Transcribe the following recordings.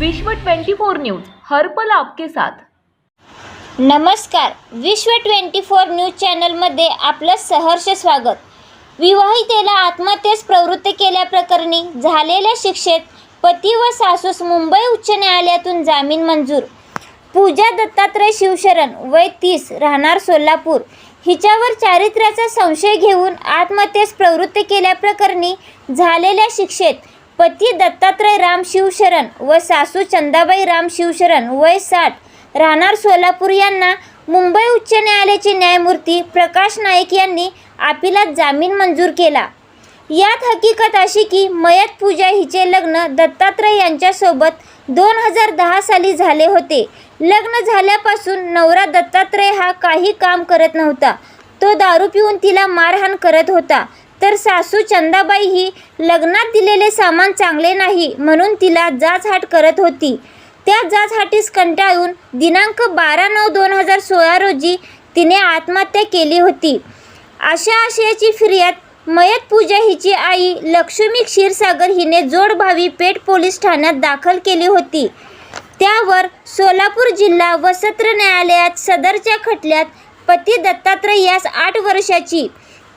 विश्व 24 न्यूज हर्पल आपके साथ. नमस्कार. विश्व ट्वेंटी फोर न्यूज चॅनलमध्ये आपलं सहर्ष स्वागत. विवाहितेला आत्महत्येस प्रवृत्त केल्याप्रकरणी झालेल्या शिक्षेत पती व सासूस मुंबई उच्च न्यायालयातून जामीन मंजूर. पूजा दत्तात्रय शिवशरण वय तीस राहणार सोलापूर. हिच्यावर चारित्र्याचा संशय घेऊन आत्महत्येस प्रवृत्त केल्याप्रकरणी झालेल्या शिक्षेत पती दत्तात्रय राम शिवशरण व सासू चंदाबाई राम शिवशरण वय साठ. राहणार सोलापूर यांना मुंबई उच्च न्यायालयाचे न्यायमूर्ती प्रकाश नाईक यांनी अपिलात जामीन मंजूर केला. यात हकीकत अशी की मयत पूजा हिचे लग्न दत्तात्रय यांच्यासोबत दोन हजार दहा साली झाले होते. लग्न झाल्यापासून नवरा दत्तात्रय हा काही काम करत नव्हता. तो दारू पिऊन तिला मारहाण करत होता. तर सासू चंदाबाई ही लग्नात दिलेले सामान चांगले नाही म्हणून तिला जाचहाट करत होती. त्या जाचहाटीस कंटाळून दिनांक बारा नऊ दोन हजार सोळा रोजी तिने आत्महत्या केली होती. अशा आशयाची फिर्याद मयत पूजा हिची आई लक्ष्मी क्षीरसागर हिने जोडभावी पेठ पोलीस ठाण्यात दाखल केली होती. त्यावर सोलापूर जिल्हा व सत्र न्यायालयात सदरच्या खटल्यात पती दत्तात्रय यास आठ वर्षाची.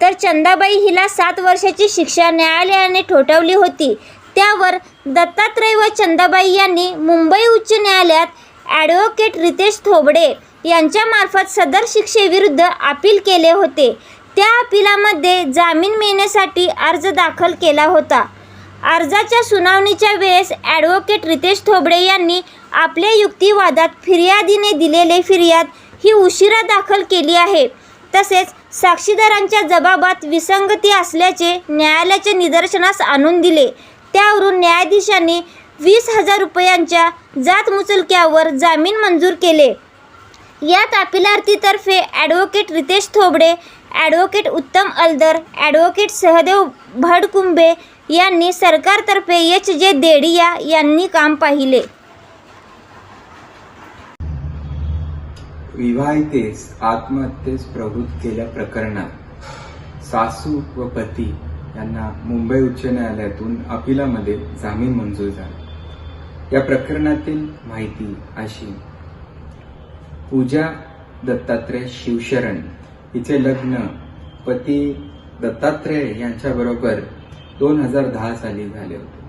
तर चंदाबाई हिला सात वर्षाची शिक्षा न्यायालयाने ठोठावली होती. त्यावर दत्तात्रय व चंदाबाई यांनी मुंबई उच्च न्यायालयात ॲडव्होकेट रितेश थोबडे यांच्यामार्फत सदर शिक्षेविरुद्ध अपील केले होते. त्या अपिलामध्ये जामीन मिळण्यासाठी अर्ज दाखल केला होता. अर्जाच्या सुनावणीच्या वेळेस ॲडव्होकेट रितेश थोबडे यांनी आपल्या युक्तिवादात फिर्यादीने दिलेले फिर्याद ही उशिरा दाखल केली आहे. तसेच साक्षीदारांच्या जबाबात विसंगती असल्याचे न्यायालयाच्या निदर्शनास आणून दिले. त्यावरून न्यायाधीशांनी वीस हजार रुपयांच्या जात मुचलक्यावर जामीन मंजूर केले. यात अपिलार्थीतर्फे advocate Ritesh Thobde advocate Uttam Aldar advocate Sahadev Bhadkumbe यांनी सरकारतर्फे एच जे देडिया यांनी काम पाहिले. विवाहितेस आत्महत्येस प्रवृत्त केल्या प्रकरणात. सासू व पती यांना मुंबई उच्च न्यायालयातून अपिलामध्ये जामीन मंजूर झाला. या प्रकरणातील माहिती अशी. पूजा दत्तात्रय शिवशरण हिचे लग्न पती दत्तात्रय यांच्याबरोबर दोन हजार दहा साली झाले होते.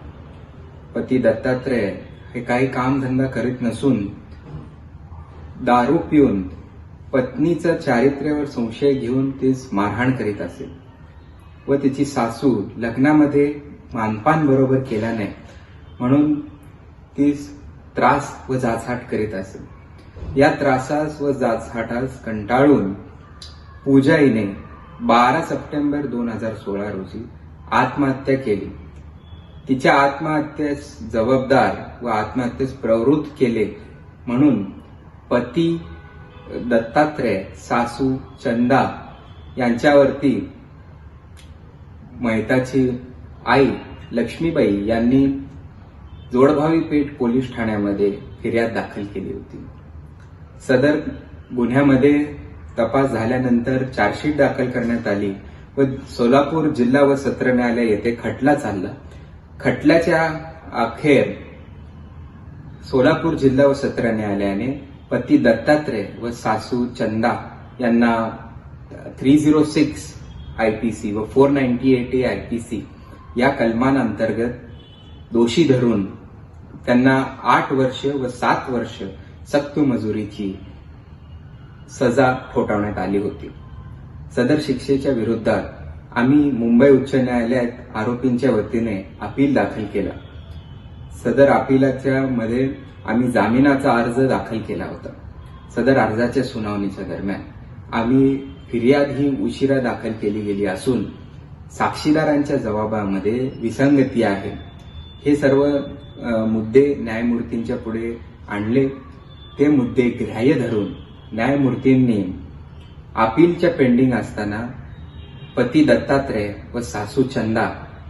पती दत्तात्रय हे काही कामधंदा करीत नसून दारू पिऊन पत्नीचं चारित्र्यावर संशय घेऊन तीच मारहाण करीत असेल व तिची सासू लग्नामध्ये मानपान बरोबर केला नाही म्हणून तीच त्रास व जाचहाट करीत असेल या त्रासास व जाचहाटास कंटाळून पूजाईने बारा सप्टेंबर दोन हजार सोळा रोजी आत्महत्या केली. तिच्या आत्महत्येस जबाबदार व आत्महत्येस प्रवृत्त केले म्हणून पती दत्तात्रय सासू चंदा यांच्यावरती मयताची आई लक्ष्मीबाई यांनी जोडभावी पेठ पोलीस ठाण्यामध्ये फिर्याद दाखल केली होती. सदर गुन्ह्यामध्ये तपास झाल्यानंतर चार्जशीट दाखल करण्यात आली व सोलापूर जिल्हा व सत्र न्यायालय येथे खटला चालला. खटल्याच्या अखेर सोलापूर जिल्हा व सत्र न्यायालयाने पती दत्तात्रय व सासू चंदा यांना three zero six I P C व four ninety eight A I P C या कलमांअंतर्गत दोषी धरून त्यांना आठ वर्ष व सात वर्ष सक्त मजुरीची सजा ठोठावण्यात आली होती. सदर शिक्षेच्या विरोधात आम्ही मुंबई उच्च न्यायालयात आरोपींच्या वतीने अपील दाखल केला. सदर अपिलाच्या मध्ये आम्ही जामिनाचा अर्ज दाखल केला होता. सदर अर्जाच्या सुनावणीच्या दरम्यान आम्ही फिर्याद ही उशिरा दाखल केली गेली असून साक्षीदारांच्या जबाबामध्ये विसंगती आहे. हे सर्व मुद्दे न्यायमूर्तींच्या पुढे आणले. ते मुद्दे ग्राह्य धरून न्यायमूर्तींनी अपीलच्या पेंडिंग असताना पती दत्तात्रय व सासू चंदा